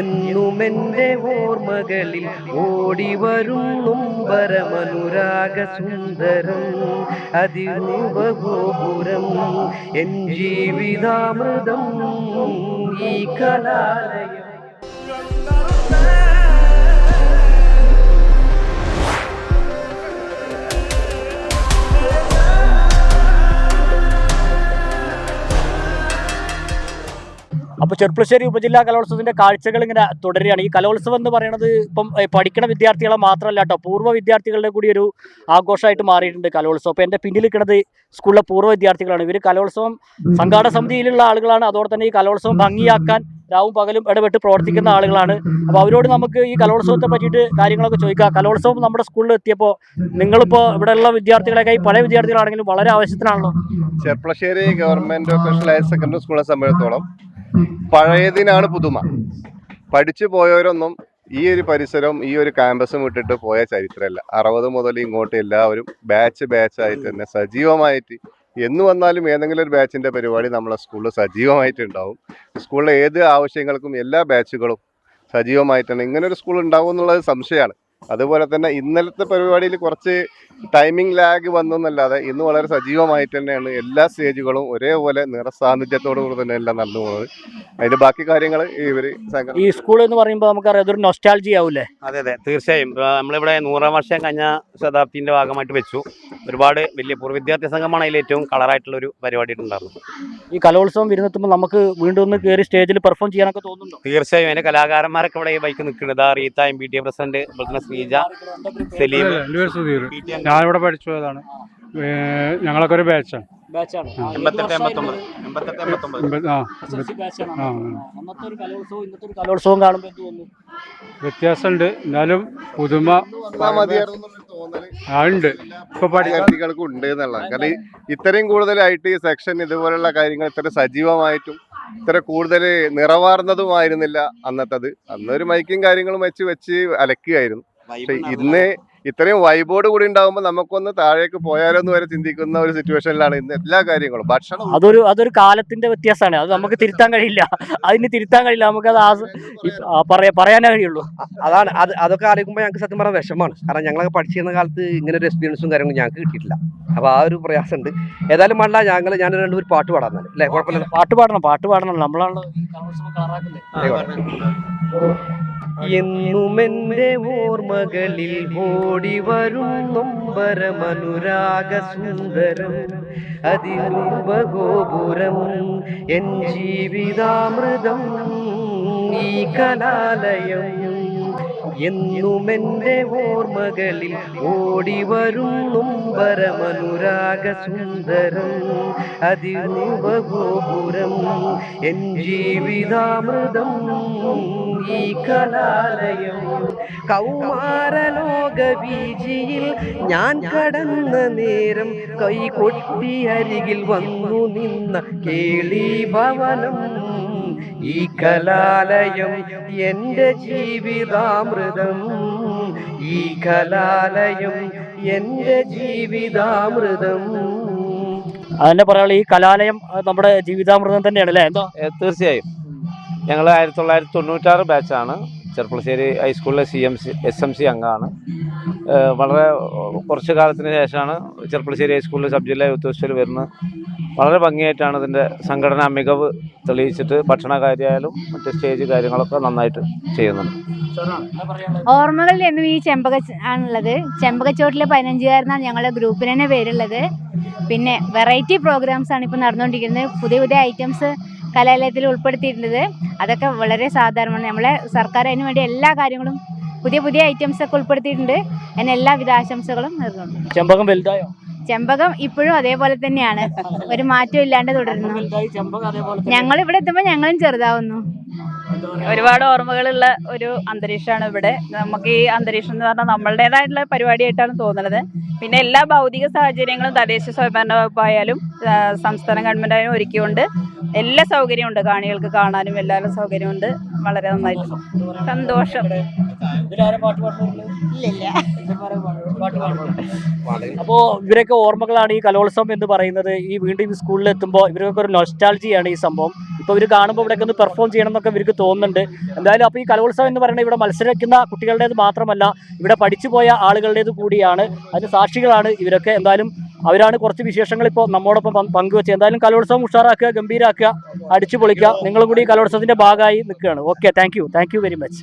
എന്നും ഓർമ്മകളിൽ ഓർമ്മകളിൽ ഓടിവരും നൊമ്പരമനുരാഗ സുന്ദരം അതിരൂപഗോപുരം എൻ ജീവിതാമൃതം ഈ കലാലയം. അപ്പോൾ ചെർപ്പുളശ്ശേരി ഉപജില്ലാ കലോത്സവത്തിന്റെ കാഴ്ചകൾ ഇങ്ങനെ തുടരുകയാണ്. ഈ കലോത്സവം എന്ന് പറയുന്നത് ഇപ്പം പഠിക്കുന്ന പഠിക്കണ വിദ്യാർത്ഥികളെ മാത്രമല്ല കേട്ടോ പൂർവ വിദ്യാർത്ഥികളുടെ കൂടി ഒരു ആഘോഷമായിട്ട് മാറിയിട്ടുണ്ട് കലോത്സവം. അപ്പോൾ എന്റെ പിന്നിൽ നിൽക്കുന്നത് സ്കൂളിലെ പൂർവ വിദ്യാർത്ഥികളാണ്. ഇവർ കലോത്സവം സംഘാടക സമിതിയിലുള്ള ആളുകളാണ്. അതോടെ തന്നെ ഈ കലോത്സവം ഭംഗിയാക്കാൻ രാവും പകലും ഇടപെട്ട് പ്രവർത്തിക്കുന്ന ആളുകളാണ്. അപ്പോൾ അവരോട് നമുക്ക് ഈ കലോത്സവത്തെ പറ്റിയിട്ട് കാര്യങ്ങളൊക്കെ ചോദിക്കാം. കലോത്സവം നമ്മുടെ സ്കൂളിൽ എത്തിയപ്പോൾ നിങ്ങളിപ്പോൾ ഇവിടെയുള്ള വിദ്യാർത്ഥികളെക്കായി പഴയ വിദ്യാർത്ഥികളാണെങ്കിലും വളരെ ആവശ്യത്തിനാണല്ലോ Cherpulassery government vocational higher secondary സ്കൂളിനെ സംബന്ധിച്ചിടത്തോളം പഴയതിനാണ് പുതുമ. പഠിച്ചു പോയവരൊന്നും ഈ ഒരു പരിസരം ഈ ഒരു ക്യാമ്പസും വിട്ടിട്ട് പോയ ചരിത്രമല്ല. അറുപത് മുതൽ ഇങ്ങോട്ട് എല്ലാവരും ബാച്ച് ബാച്ച് ആയിട്ട് തന്നെ സജീവമായിട്ട് എന്ന് വന്നാലും ഏതെങ്കിലും ഒരു ബാച്ചിന്റെ പരിപാടി നമ്മളെ സ്കൂളിൽ സജീവമായിട്ടുണ്ടാവും സ്കൂളിലെ ഏത് ആവശ്യങ്ങൾക്കും എല്ലാ ബാച്ചുകളും സജീവമായിട്ടാണ് ഇങ്ങനൊരു സ്കൂൾ ഉണ്ടാവും എന്നുള്ളത് സംശയമാണ്. അതുപോലെ തന്നെ ഇന്നലത്തെ പരിപാടിയിൽ കുറച്ച് ടൈമിംഗ് ലാഗ് വന്നു എന്നല്ലാതെ ഇന്ന് വളരെ സജീവമായിട്ട് തന്നെയാണ് എല്ലാ സ്റ്റേജുകളും ഒരേപോലെ നിറസാന്നിധ്യത്തോടുകൂടി തന്നെ എല്ലാം നടന്നു പോകുന്നത്. അതിന്റെ ബാക്കി കാര്യങ്ങൾ ഇവർ ഈ സ്കൂൾ എന്ന് പറയുമ്പോൾ നമുക്കറിയാം അതൊരു നൊസ്റ്റാൾജി ആവൂലേ അതെ അതെ. തീർച്ചയായും. നമ്മളിവിടെ നൂറാം വർഷം കഴിഞ്ഞ ശതാബ്ദിന്റെ ഭാഗമായിട്ട് വെച്ചു. ഒരുപാട് വലിയ പൂർവ വിദ്യാർത്ഥി സംഘമാണ് അതിൽ ഏറ്റവും കളറായിട്ടുള്ള ഒരു പരിപാടി ഉണ്ടായിരുന്നു ഈ കലോത്സവം വരുന്നെത്തുമ്പോൾ നമുക്ക് വീണ്ടും ഒന്ന് കയറി സ്റ്റേജിൽ പെർഫോം ചെയ്യാനൊക്കെ തോന്നുന്നുണ്ടോ? തീർച്ചയായും. അതിന്റെ കലാകാരന്മാരൊക്കെ ഇവിടെ ഈ ബൈക്ക് നിൽക്കുന്നത് Reetha M B T A president അതുപോലെ ശ്രീജ സലീം ഞാനിവിടെ പഠിച്ചു പോയതാണ്. ഞങ്ങളൊക്കെ ഒരു ബാച്ചാണ് കലോത്സവം കാണുമ്പോൾ വ്യത്യാസമുണ്ട്. എന്നാലും പുതുമ ഉണ്ട്. ഇപ്പൊ പഠിക്കാൻ ഉണ്ട് എന്നുള്ളതാണ്. കാരണം ഈ ഇത്രയും കൂടുതലായിട്ട് ഈ സെക്ഷൻ ഇതുപോലുള്ള കാര്യങ്ങൾ ഇത്ര സജീവമായിട്ടും ഇത്ര കൂടുതൽ നിറവാർന്നതുമായിരുന്നില്ല അന്നത്തത്. അന്നൊരു മൈക്കും കാര്യങ്ങളും വെച്ച് വെച്ച് അലക്കുകയായിരുന്നു. ഇന്ന് ഇത്രയും വൈബോട് കൂടി ഉണ്ടാകുമ്പോൾ നമുക്കൊന്ന് താഴേക്ക് പോയാലോ എന്ന് വരെ ചിന്തിക്കുന്ന ഒരു സിറ്റുവേഷനിലാണ് ഇന്ന് എല്ലാ കാര്യങ്ങളും. ഭക്ഷണം അതൊരു അതൊരു കാലത്തിന്റെ വ്യത്യാസമാണ്. അത് നമുക്ക് തിരുത്താൻ കഴിയില്ല. അതിന് തിരുത്താൻ കഴിയില്ല. നമുക്ക് അത് പറയാനേ കഴിയുള്ളൂ. അതാണ്. അത് അതൊക്കെ ആലോചിക്കുമ്പോൾ ഞങ്ങൾക്ക് സത്യം പറഞ്ഞാൽ വിഷമാണ് കാരണം ഞങ്ങളൊക്കെ പഠിച്ചിരുന്ന കാലത്ത് ഇങ്ങനെ ഒരു എക്സ്പീരിയൻസും കാര്യങ്ങളും ഞങ്ങൾക്ക് കിട്ടിയിട്ടില്ല. അപ്പൊ ആ ഒരു പ്രയാസമുണ്ട്. ഏതായാലും വേണ്ട ഞങ്ങൾ ഞാൻ രണ്ടുപേർ പാട്ട് പാടാൻ അല്ലേ? കുഴപ്പമില്ല പാട്ട് പാടണം പാട്ട് പാടണം. നമ്മളാണ് കളറാക്കുന്നത് എന്നുമെന്റെ ഓർമ്മകളിൽ ഓടി വരും നൊമ്പരമനുരാഗ സുന്ദരം അതിരൂപഗോപുരം എൻ ജീവിതാമൃതം ഈ കലാലയം. എന്നുമെന്റെ ഓർമ്മകളിൽ ഓടി വരും പരമനുരാഗ സുന്ദരം അതിരൂപഗോപുരം എൻ ജീവിതാമൃതം ഈ കലാലയം. കൗമാരലോക വീജിയിൽ ഞാൻ കടന്ന നേരം കൈകൊട്ടി അരികിൽ വന്നു നിന്ന കേളി ഭവനം ഈ കലാലയം എന്റെ ജീവിതാമൃതം. ഈ കലാലയം എന്റെ ജീവിതാമൃതം. അതിനെ പറയാനുള്ള ഈ കലാലയം നമ്മുടെ ജീവിതാമൃതം തന്നെയാണ് അല്ലേ? എന്തോ? തീർച്ചയായും. ഞങ്ങൾ ആയിരത്തി തൊള്ളായിരത്തി തൊണ്ണൂറ്റാറ് ബാച്ചാണ്. ചെർപ്പളശ്ശേരി ഹൈസ്കൂളിലെ C M C S M C അംഗമാണ്. വളരെ കുറച്ച് കാലത്തിന് ശേഷമാണ് ചെർപ്പളശ്ശേരി ഹൈസ്കൂളിൽ സബ് ജില്ലാ യൂത്ത് ഹോസ്റ്റലിൽ വരുന്നത് വളരെ ഭംഗിയായിട്ടാണ് ഇതിന്റെ സംഘടനാ മികവ് തെളിയിച്ചിട്ട് ഭക്ഷണ കാര്യമായാലും മറ്റ് സ്റ്റേജ് കാര്യങ്ങളൊക്കെ നന്നായിട്ട് ചെയ്യുന്നുണ്ട് ഓർമ്മകളിൽ എന്നും ഈ ചെമ്പക ആണുള്ളത്. ചെമ്പകച്ചോട്ടിലെ പതിനഞ്ചുകാരനാണ് ഞങ്ങളുടെ ഗ്രൂപ്പിന് തന്നെ പേരുള്ളത്. പിന്നെ വെറൈറ്റി പ്രോഗ്രാംസ് ആണ് ഇപ്പോൾ നടന്നുകൊണ്ടിരിക്കുന്നത്. പുതിയ പുതിയ ഐറ്റംസ് കലാലയത്തിൽ ഉൾപ്പെടുത്തിയിരുന്നത് അതൊക്കെ വളരെ സാധാരണമാണ്. നമ്മളെ സർക്കാർ അതിന് വേണ്ടി എല്ലാ കാര്യങ്ങളും പുതിയ പുതിയ ഐറ്റംസ് ഒക്കെ ഉൾപ്പെടുത്തിയിട്ടുണ്ട്. അതിന് എല്ലാവിധ ആശംസകളും നേർന്നുണ്ട്. ചെമ്പകം വലുതായോ? ചെമ്പകം ഇപ്പോഴും അതേപോലെ തന്നെയാണ്. ഒരു മാറ്റം ഇല്ലാണ്ട് തുടരുന്നു. ഞങ്ങൾ ഇവിടെ എത്തുമ്പോൾ ഞങ്ങളും ചെറുതാവുന്നു. ഒരുപാട് ഓർമ്മകളുള്ള ഒരു അന്തരീക്ഷമാണ് ഇവിടെ. നമുക്ക് ഈ അന്തരീക്ഷം എന്ന് പറഞ്ഞാൽ നമ്മളുടേതായിട്ടുള്ള പരിപാടിയായിട്ടാണ് തോന്നുന്നത്. പിന്നെ എല്ലാ ഭൗതിക സാഹചര്യങ്ങളും തദ്ദേശ സ്വയംഭരണ വകുപ്പായാലും സംസ്ഥാന ഗവൺമെന്റ് ആയാലും ഒരുക്കിയുണ്ട് എല്ലാ സൗകര്യമുണ്ട്. കാണികൾക്ക് കാണാനും എല്ലാവരും സൗകര്യമുണ്ട്. വളരെ നന്നായിട്ട്. സന്തോഷം. അപ്പോൾ ഇവരൊക്കെ ഓർമ്മകളാണ് ഈ കലോത്സവം എന്ന് പറയുന്നത്. ഈ വീണ്ടും സ്കൂളിൽ എത്തുമ്പോൾ ഇവർക്കൊക്കെ ഒരു നൊസ്റ്റാൾജിയാണ് ഈ സംഭവം. ഇപ്പോൾ ഇവർ കാണുമ്പോൾ ഇവിടെയൊക്കെ ഒന്ന് പെർഫോം ചെയ്യണം എന്നൊക്കെ ഇവർക്ക് തോന്നുന്നുണ്ട്. എന്തായാലും അപ്പോൾ ഈ കലോത്സവം എന്ന് പറയുന്നത് ഇവിടെ മത്സരിക്കുന്ന കുട്ടികളുടേത് മാത്രമല്ല ഇവിടെ പഠിച്ചു പോയ ആളുകളുടേത് കൂടിയാണ്. അതിന് സാക്ഷികളാണ് ഇവരൊക്കെ. എന്തായാലും അവരാണ് കുറച്ച് വിശേഷങ്ങൾ ഇപ്പോൾ നമ്മോടൊപ്പം പങ്ക് പങ്കുവെച്ചത്. എന്തായാലും കലോത്സവം ഉഷാറാക്കുക ഗംഭീരാക്കുക അടിച്ചു പൊളിക്കുക നിങ്ങളും കൂടി ഈ കലോത്സവത്തിന്റെ ഭാഗമായി നിൽക്കുകയാണ്. Okay thank you thank you very much